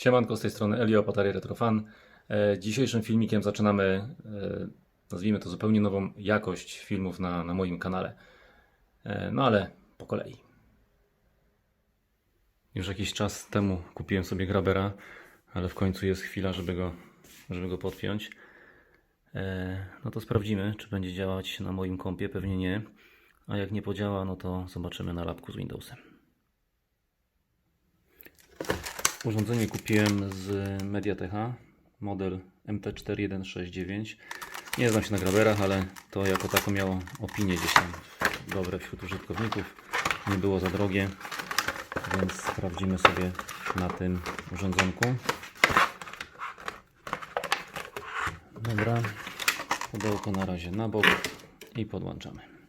Siemanko, z tej strony Elio, Patary Retrofan. E, Dzisiejszym filmikiem zaczynamy, e, nazwijmy to zupełnie nową jakość filmów na, na moim kanale. E, No ale po kolei. Już jakiś czas temu kupiłem sobie grabera, ale w końcu jest chwila, żeby go, żeby go podpiąć. No to sprawdzimy, czy będzie działać na moim kompie. Pewnie nie. A jak nie podziała, no to zobaczymy na lapku z Windowsem. Urządzenie kupiłem z Mediatecha, model MT4169. Nie znam się na graberach, ale to jako tako miało opinię gdzieś tam dobre wśród użytkowników. Nie było za drogie, więc sprawdzimy sobie na tym urządzonku. Dobra, pudełko na razie na bok i podłączamy.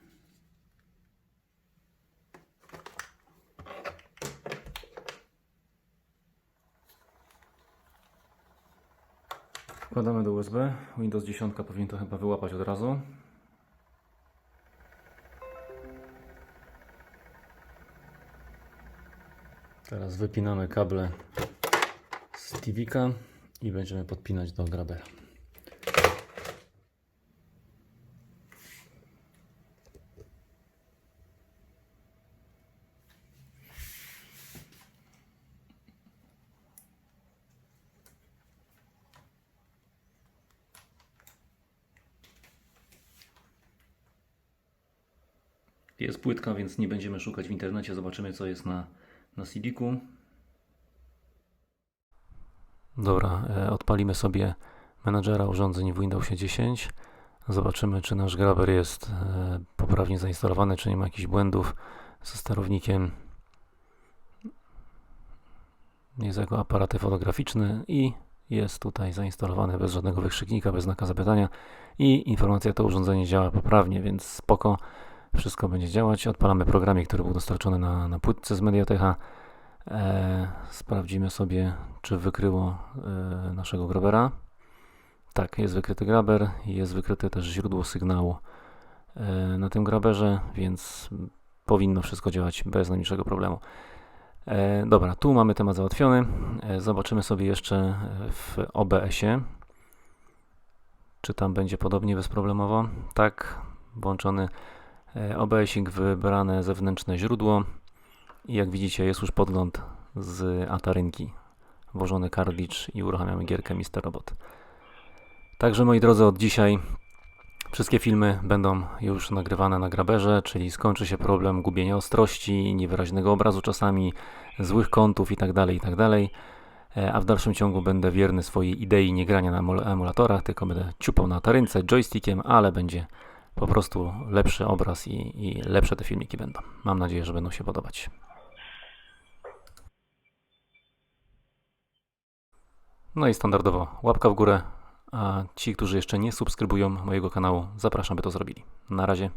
Wkładamy do USB. Windows 10 powinien to chyba wyłapać od razu. Teraz wypinamy kable z TV-ka i będziemy podpinać do grabera. Jest płytka, więc nie będziemy szukać w internecie. Zobaczymy, co jest na, na CD-ku. Dobra, e, odpalimy sobie menadżera urządzeń w Windowsie 10. Zobaczymy, czy nasz graber jest e, poprawnie zainstalowany, czy nie ma jakichś błędów ze sterownikiem. Jest jako aparaty fotograficzny i jest tutaj zainstalowany bez żadnego wykrzyknika, bez znaka zapytania i informacja, to urządzenie działa poprawnie, więc spoko. Wszystko będzie działać. Odpalamy programik, który był dostarczony na, na płytce z Mediatecha. E, sprawdzimy sobie, czy wykryło e, naszego grabera. Tak, jest wykryty graber, jest wykryte też źródło sygnału e, na tym graberze, więc powinno wszystko działać bez najmniejszego problemu. E, dobra, tu mamy temat załatwiony. E, zobaczymy sobie jeszcze w OBS-ie, czy tam będzie podobnie bezproblemowo. Tak, włączony OBS-ik wybrane zewnętrzne źródło i jak widzicie jest już podgląd z Atarynki włożony kartridż i uruchamiamy gierkę Mr. Robot. Także moi drodzy od dzisiaj wszystkie filmy będą już nagrywane na graberze, czyli skończy się problem gubienia ostrości, niewyraźnego obrazu czasami, złych kątów itd. itd. E, A w dalszym ciągu będę wierny swojej idei nie grania na emul- emulatorach, tylko będę ciupał na tarynce joystickiem, ale będzie po prostu lepszy obraz i, i lepsze te filmiki będą. Mam nadzieję, że będą się podobać. No i standardowo łapka w górę, a ci, którzy jeszcze nie subskrybują mojego kanału, zapraszam, by to zrobili. Na razie.